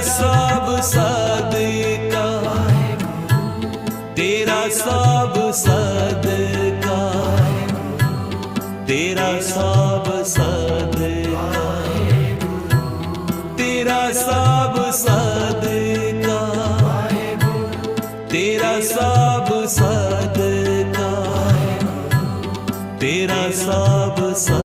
ਸਭ ਸਦਕਾ। ਤੇਰਾ ਸਭ ਸਦਕਾ। ਤੇਰਾ ਸਭ ਸਦਕਾ। ਤੇਰਾ ਸਭ ਸਦਕਾ। ਤੇਰਾ ਸਭ ਸਦਕਾ। ਤੇਰਾ ਸਭ